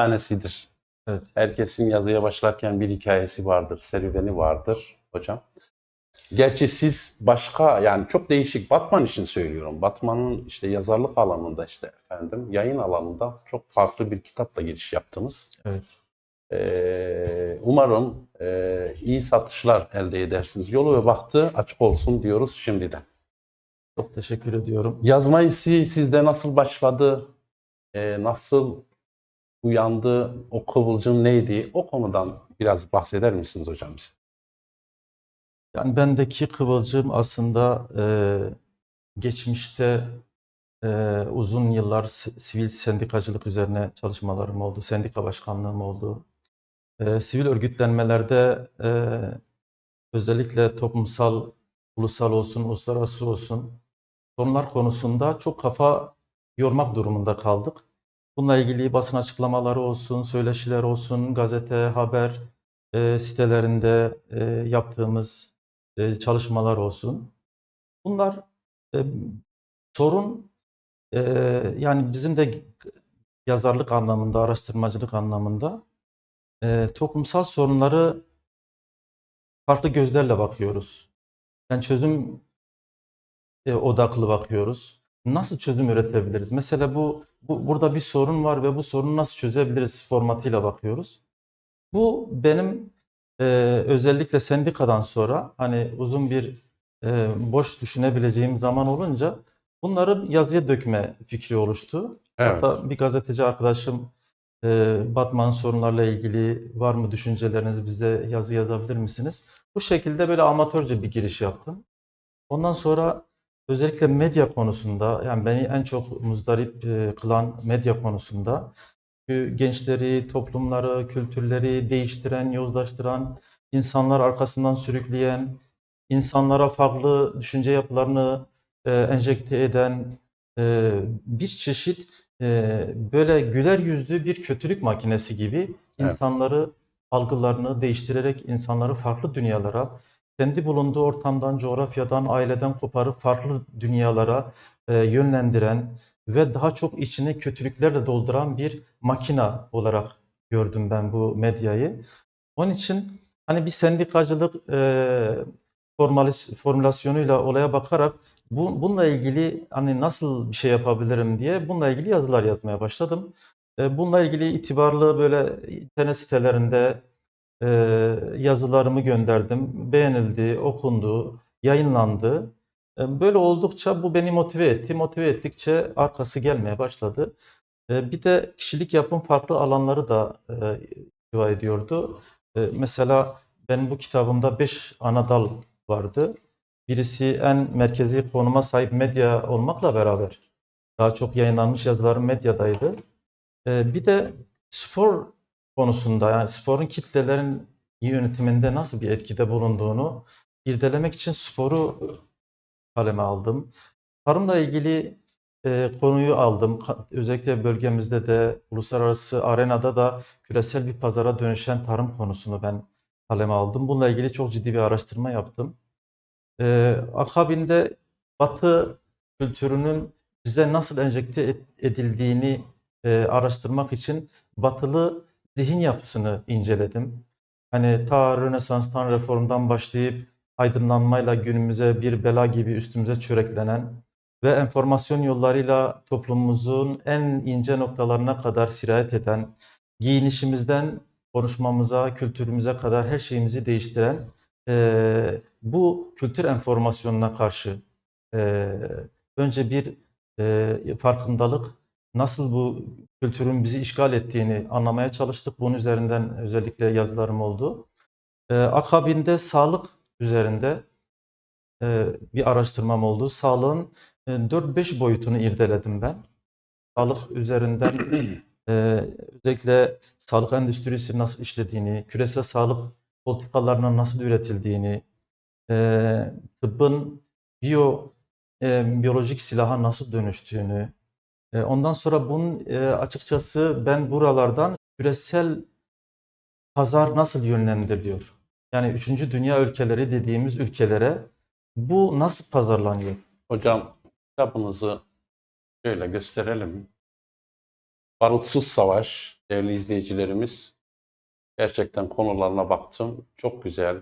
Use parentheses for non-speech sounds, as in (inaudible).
tanesidir. Evet. Herkesin yazıya başlarken bir hikayesi vardır, serüveni vardır hocam. Gerçi siz başka yani çok değişik Batman için söylüyorum. Batman'ın işte yazarlık alanında işte efendim yayın alanında çok farklı bir kitapla giriş yaptınız. Evet. Ee, umarım e, iyi satışlar elde edersiniz. Yolu ve bahtı açık olsun diyoruz şimdiden. Çok teşekkür ediyorum. Yazma hissi sizde nasıl başladı? Ee, nasıl uyandı? O kıvılcım neydi? O konudan biraz bahseder misiniz hocam? Yani bendeki kıvılcım aslında e, geçmişte e, uzun yıllar si- sivil sendikacılık üzerine çalışmalarım oldu. Sendika başkanlığım oldu. E, sivil örgütlenmelerde e, özellikle toplumsal, ulusal olsun, uluslararası olsun sorunlar konusunda çok kafa yormak durumunda kaldık. Bununla ilgili basın açıklamaları olsun, söyleşiler olsun, gazete, haber e, sitelerinde e, yaptığımız e, çalışmalar olsun. Bunlar e, sorun e, yani bizim de yazarlık anlamında, araştırmacılık anlamında e, toplumsal sorunları farklı gözlerle bakıyoruz. Yani çözüm e, odaklı bakıyoruz. Nasıl çözüm üretebiliriz? Mesela bu, bu burada bir sorun var ve bu sorunu nasıl çözebiliriz formatıyla bakıyoruz. Bu benim e, özellikle sendikadan sonra hani uzun bir e, boş düşünebileceğim zaman olunca bunları yazıya dökme fikri oluştu. Evet. Hatta bir gazeteci arkadaşım e, Batman sorunlarla ilgili var mı düşünceleriniz bize yazı yazabilir misiniz? Bu şekilde böyle amatörce bir giriş yaptım. Ondan sonra özellikle medya konusunda yani beni en çok muzdarip e, kılan medya konusunda çünkü gençleri, toplumları, kültürleri değiştiren, yozlaştıran, insanlar arkasından sürükleyen, insanlara farklı düşünce yapılarını e, enjekte eden e, bir çeşit e, böyle güler yüzlü bir kötülük makinesi gibi Evet. insanları algılarını değiştirerek insanları farklı dünyalara, kendi bulunduğu ortamdan, coğrafyadan, aileden koparıp farklı dünyalara e, yönlendiren ve daha çok içini kötülüklerle dolduran bir makina olarak gördüm ben bu medyayı. Onun için hani bir sendikacılık e, formalis- formülasyonuyla olaya bakarak bu, bununla ilgili hani nasıl bir şey yapabilirim diye bununla ilgili yazılar yazmaya başladım. E, bununla ilgili itibarlı böyle internet sitelerinde e, yazılarımı gönderdim. Beğenildi, okundu, yayınlandı. E, Böyle oldukça bu beni motive etti. Motive ettikçe arkası gelmeye başladı. E, Bir de kişilik yapım farklı alanları da e, ihtiva ediyordu. E, Mesela benim bu kitabımda 5 ana dal vardı. Birisi en merkezi konuma sahip medya olmakla beraber daha çok yayınlanmış yazılarım medyadaydı. Bir de spor konusunda yani sporun kitlelerin yönetiminde nasıl bir etkide bulunduğunu irdelemek için sporu kaleme aldım. Tarımla ilgili e, konuyu aldım. Özellikle bölgemizde de uluslararası arenada da küresel bir pazara dönüşen tarım konusunu ben kaleme aldım. Bununla ilgili çok ciddi bir araştırma yaptım. E, akabinde Batı kültürünün bize nasıl enjekte edildiğini e, araştırmak için Batılı zihin yapısını inceledim. Hani ta Rönesans'tan, Reform'dan başlayıp aydınlanmayla günümüze bir bela gibi üstümüze çöreklenen ve enformasyon yollarıyla toplumumuzun en ince noktalarına kadar sirayet eden, giyinişimizden konuşmamıza, kültürümüze kadar her şeyimizi değiştiren eee, bu kültür enformasyonuna karşı eee, önce bir eee, farkındalık, nasıl bu kültürün bizi işgal ettiğini anlamaya çalıştık. Bunun üzerinden özellikle yazılarım oldu. Eee, akabinde sağlık üzerinde eee, bir araştırmam oldu. Sağlığın e, 4-5 boyutunu irdeledim ben. Sağlık üzerinden (clears throat) e, özellikle sağlık endüstrisi nasıl işlediğini, küresel sağlık politikalarının nasıl üretildiğini, e, tıbbın biyo e, biyolojik silaha nasıl dönüştüğünü, e, ondan sonra bunun e, açıkçası ben buralardan küresel pazar nasıl yönlendiriliyor? Yani üçüncü dünya ülkeleri dediğimiz ülkelere bu nasıl pazarlanıyor? Hocam kitabınızı şöyle gösterelim. Barutsuz Savaş, değerli izleyicilerimiz. Gerçekten konularına baktım. Çok güzel,